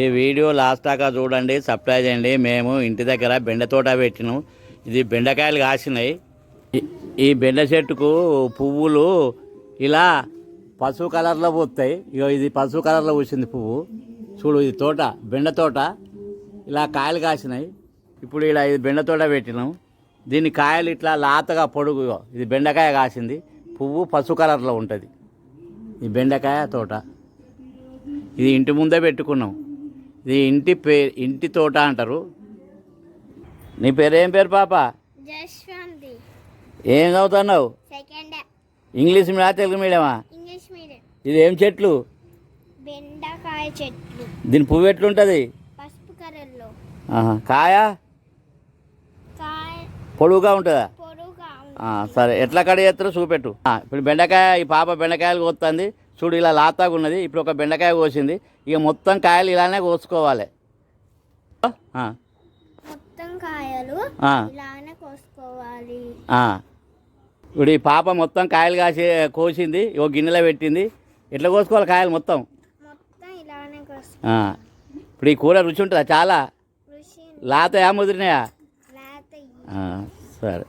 ఈ video last దాకా చూడండి సప్లై చేయండి మేము ఇంటి దగ్గర బెండ తోట పెట్టినాం. ఇది బెండకాయలు కాసినాయి. ఈ- బెండ చెట్టుకు పువ్వులు ఇలా పసుపు కలర్లో పూస్తాయి ఇగో ఇది పసుపు కలర్లో పూసింది పువ్వు. చూడు ఇది తోట బెండ తోట. ఇలా కాయలు కాసినాయి. ఇప్పుడు ఇలా ఇది బెండ తోట పెట్టినాం. దీని కాయలు ఇట్లా లాతగా పొడుగు ఇది బెండకాయ కాసింది. పువ్వు పసుపు కలర్లో ఉంటుంది. ఈ బెండకాయ తోట. ఇది ఇంటి ముందే పెట్టుకున్నాం. ఇది ఇంటి పే ఇంటి తోట అంటారు. నీ పేరు ఏం పేరు పాప? జశ్వంతి ఏం చదువుతున్నావు? Second English media Telugu మీడియమా? English medium. ఇది ఏం చెట్లు? బెండకాయ చెట్లు. దీని పువ్వు ఎట్లుంటుంది? పసుపు ఆహా. కాయ? కాయ. పొడుగుగా ఉంటుందా? సరే ఎట్లా కడ చేస్తారో చూపెట్టు ఇప్పుడు బెండకాయ ఈ పాప బెండకాయలు కోస్తుంది చూడు ఇలా లాతాగా ఉన్నది ఇప్పుడు ఒక బెండకాయ కోసింది ఇక మొత్తం కాయలు ఇలానే కోసుకోవాలి. ఆ, మొత్తం కాయలు ఆ, ఇలానే కోసుకోవాలి. ఆ. ఇప్పుడు ఈ పాప మొత్తం కాయలు కాసి కోసింది ఒక గిన్నెలో పెట్టింది. ఎట్లా కోసుకోవాలి కాయలు మొత్తం. ఇప్పుడు ఈ కూర రుచి ఉంటుందా? చాలా? లాతయా ముదిరినాయా? లేత ఆ, సరే.